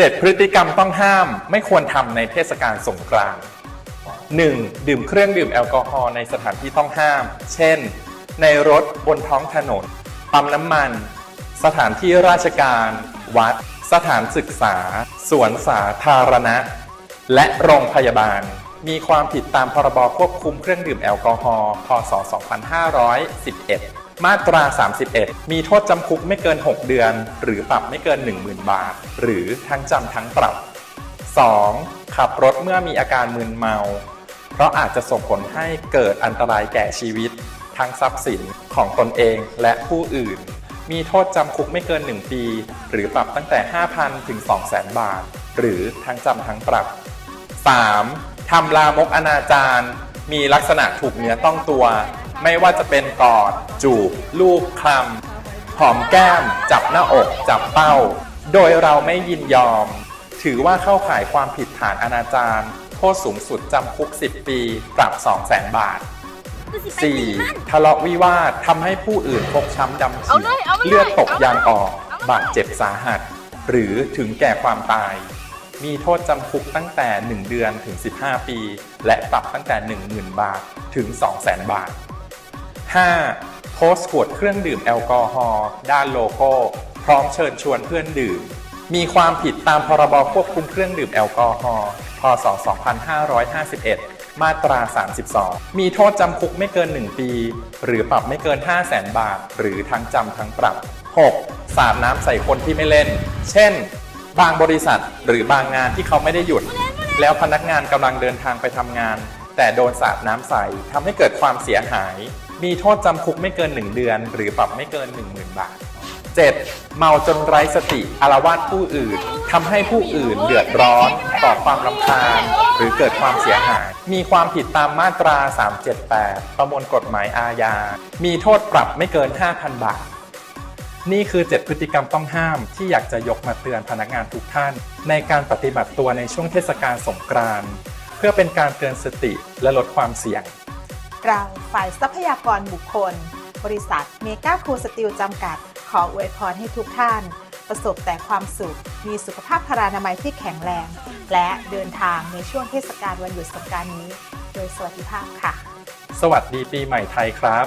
7 พฤติกรรมต้องห้ามไม่ควรทำในเทศกาลสงกรานต์ 1. ดื่มเครื่องดื่มแอลกอฮอล์ในสถานที่ต้องห้าม เช่น ในรถบนท้องถนน ปั๊มน้ำมัน สถานที่ราชการ วัด สถานศึกษา สวนสาธารณะ และโรงพยาบาล มีความผิดตามพรบควบคุมเครื่องดื่มแอลกอฮอล์ พศ 2511 มาตรา 31 มีโทษจำคุกไม่เกิน 6 เดือน หรือปรับไม่เกิน 10,000 บาท หรือทั้งจำทั้งปรับ 2. ขับรถเมื่อมีอาการมึนเมา เพราะอาจจะส่งผลให้เกิดอันตรายแก่ชีวิต ทั้งทรัพย์สินของตนเองและผู้อื่น มีโทษจำคุกไม่เกิน 1 ปี หรือปรับตั้งแต่ 5,000 ถึง 200,000 บาท หรือทั้งจำทั้งปรับ 3. ทำลามกอนาจารมีลักษณะถูกเนื้อต้องตัว ไม่ว่าจะเป็นกอด จูบ ลูบคลำหอมแก้ม จับหน้าอก จับเป้า โดยเราไม่ยินยอม ถือว่าเข้าข่ายความผิดฐานอนาจารโทษสูงสุดจำคุก 10 ปี ปรับ 200,000บาท 4. ทะเลาะวิวาททำให้ผู้อื่นฟกช้ำดำเอาเขีเลยเอาเลยเลือดตกเอาเลยยางออกเอาเลยบาดเจ็บสาหัส หรือถึงแก่ความตาย มีโทษจำคุกตั้งแต่ 1 เดือนถึง 15 ปี และปรับตั้งแต่ 10,000 บาทถึง 200,000 บาท 5. โพสต์ขวดเครื่องดื่มแอลกอฮอล์ด้านโลโก้ พร้อมเชิญชวนเพื่อนดื่ม มีความผิดตามพรบควบคุมเครื่องดื่มแอลกอฮอล์พศ 2551 มาตรา 32 มีโทษจำคุกไม่เกิน 1 ปี หรือปรับไม่เกิน 500,000บาท หรือทั้งจำทั้งปรับ 6. สาดน้ำใส่คนที่ไม่เล่น เช่น บางบริษัทหรือบางงานที่เขาไม่ได้หยุด แล้วพนักงานกำลังเดินทางไปทำงาน แต่โดนสาดน้ำใส่ทำให้เกิดความเสียหาย มีโทษจำคุกไม่เกิน 1 เดือน หรือปรับไม่เกิน 10,000 บาท 7. เมาจนไร้สติอารวาสผู้อื่นทำให้ผู้อื่นเดือดร้อนก่อความรำคาญ หรือเกิดความเสียหาย มีความผิดตามมาตรา 378 ประมวลกฎหมายอาญา มีโทษปรับไม่เกิน 5,000 บาท นี่คือ 7 พฤติกรรมต้องห้ามที่อยากจะยกมาเตือนพนักงานทุกท่าน ในการปฏิบัติตัวในช่วงเทศกาลสงกรานต์เพื่อเป็นการเตือนสติและลดความเสี่ยง เราฝ่ายทรัพยากรบุคคล บริษัทเมกาคูสติลจำกัด ขออวยพรให้ทุกท่าน ประสบแต่ความสุข มีสุขภาพพรานามัยที่แข็งแรง และเดินทางในช่วงเทศกาลวันหยุดสงกาห์นี้ โดยสวัสดิภาพค่ะ สวัสดีปีใหม่ไทยครับ